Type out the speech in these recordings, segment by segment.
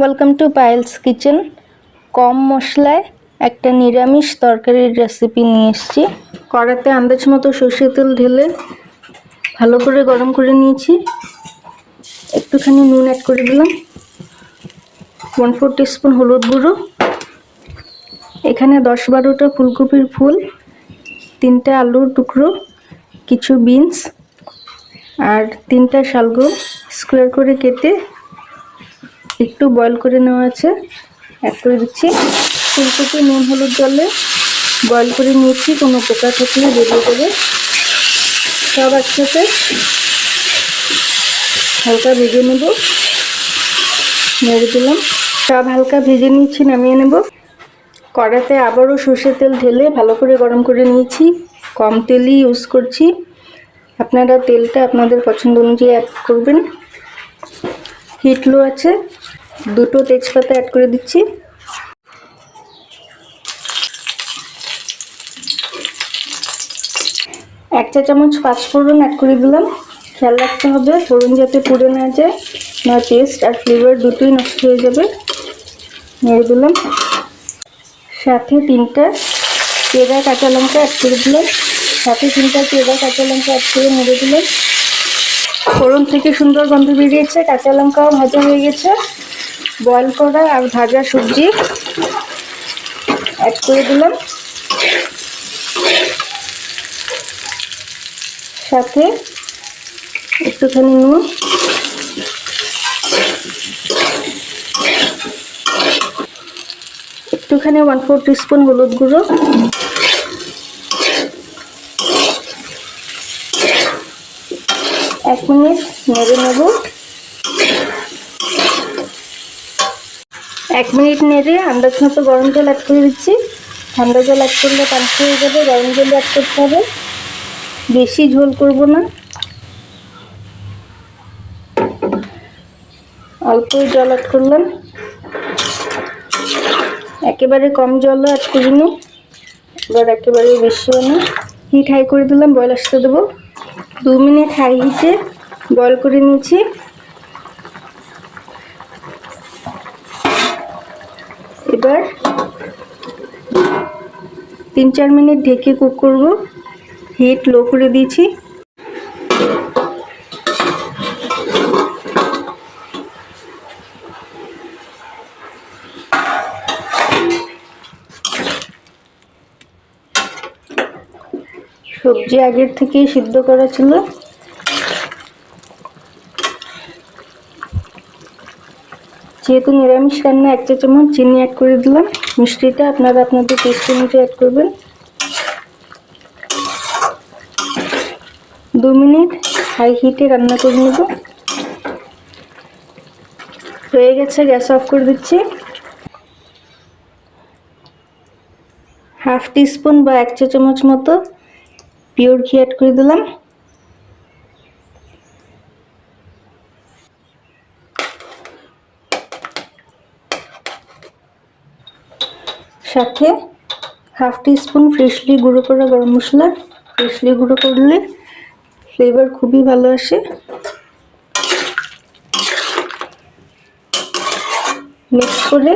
Welcome to Payel's kitchen কম মশলায় একটা নিরামিষ তরকারির রেসিপি নিয়ে এসেছি। কড়াতে আন্দাজ মতো সর্ষে তেল ঢেলে ভালো করে গরম করে নিয়েছি। একটুখানি নুন অ্যাড করে দিলাম। ওয়ান ফোর টিস্পুন হলুদ গুঁড়ো। এখানে দশ বারোটা ফুলকপির ফুল, তিনটা আলুর টুকরো, কিছু বিনস আর তিনটা শালগম স্কোয়ার করে কেটে একটু বয়েল করে নেওয়া আছে। অ্যাড করে দিচ্ছি। ফুলকপি নুন, হলুদ জলে বয়েল করে নিয়েছি। কোনো পোকা থাকলে বেরিয়ে দেবে সব একসাথে হালকা ভেজে নেব। নেড়ে দিলাম। সব হালকা ভেজে নিয়েছি, নামিয়ে নেব। কড়াতে আবারও সর্ষের তেল ঢেলে ভালো করে গরম করে নিয়েছি। কম তেলই ইউজ করছি। আপনারা তেলটা আপনাদের পছন্দ অনুযায়ী অ্যাড করবেন। হিট লো আছে। দুটো তেজপাতা অ্যাড করে দিচ্ছি। এক চা চামচ পাঁচফোড়ন অ্যাড করে দিলাম। খেয়াল রাখতে হবে, ফোড়ন যাতে পুড়ে না যায়, না টেস্ট আর ফ্লেভার দুটোই নষ্ট হয়ে যাবে। নেড়ে দিলাম। সাথে তিনটা পেঁদা কাঁচা লঙ্কা অ্যাড করে দিলাম। সাথে তিনটা পেঁদা কাঁচা লঙ্কা অ্যাড করে নেড়ে দিলাম। ফোড়ন থেকে সুন্দর গন্ধ বেরিয়েছে, কাঁচা লঙ্কাও ভাজা হয়ে গেছে। বয়েল করা আর ভাজা সবজি। অ্যাড করে দিলাম। সাথে একটুখানি নুন। একটুখানি ওয়ান ফোর টিস্পুন হলুদ গুঁড়ো। এক মিনিট নেড়ে নেব। এক মিনিট নেড়ে আন্দাজ মতো গরম জল অ্যাড করে দিচ্ছি। ঠান্ডা জল অ্যাড করলে পাঁচ হয়ে যাবে, গরম জল অ্যাড করতে হবে। বেশি ঝোল করব না। অল্প জল অ্যাড করলাম। একেবারে কম জলও অ্যাড করিনি। এবার একেবারে বেশিও না হিট হাই করে দিলাম বয়েল আসতে দেবো। দু মিনিট হাই হিটে বয়েল করে নিয়েছি। এবার তিন চার মিনিট ঢেকে কুক করব। হিট লো করে দিয়েছি। সবজি আগের থেকেই সিদ্ধ করা ছিল। যেহেতু নিরামিষ রান্না এক চা চামচ চিনি অ্যাড করে দিলাম। মিষ্টিটা আপনারা আপনাদের টেস্ট অনুযায়ী অ্যাড করবেন। দু মিনিট হাই হিটে রান্না করে নেব। হয়ে গেছে, গ্যাস অফ করে দিচ্ছি। হাফ টিস্পুন বা এক চা চামচ মতো পিওর ঘি অ্যাড করে দিলাম। সাথে হাফ টিস্পুন ফ্রেশলি গুঁড়ো করা গরম মশলা। ফ্রেশলি গুঁড়ো করলে ফ্লেভার খুবই ভালো আসে। মিক্স করে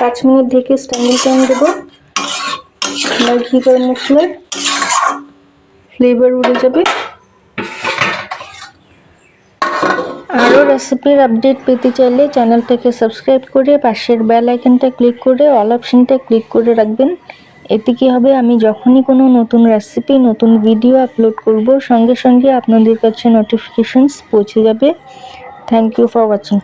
পাঁচ মিনিট ঢেকে স্ট্যান্ডিং টাইম দেবো। ঘি গরম মশলার ফ্লেভার উড়ে যাবে। রেসিপির আপডেট পেতে চাইলে চ্যানেলটাকে সাবস্ক্রাইব করে পাশের বেল আইকনটা ক্লিক করে অল অপশনটা ক্লিক করে রাখবেন। এতে কী হবে? আমি যখনই কোনো নতুন রেসিপি নতুন ভিডিও আপলোড করব, সঙ্গে সঙ্গে আপনাদের কাছে নোটিফিকেশনস পৌঁছে যাবে। Thank you for watching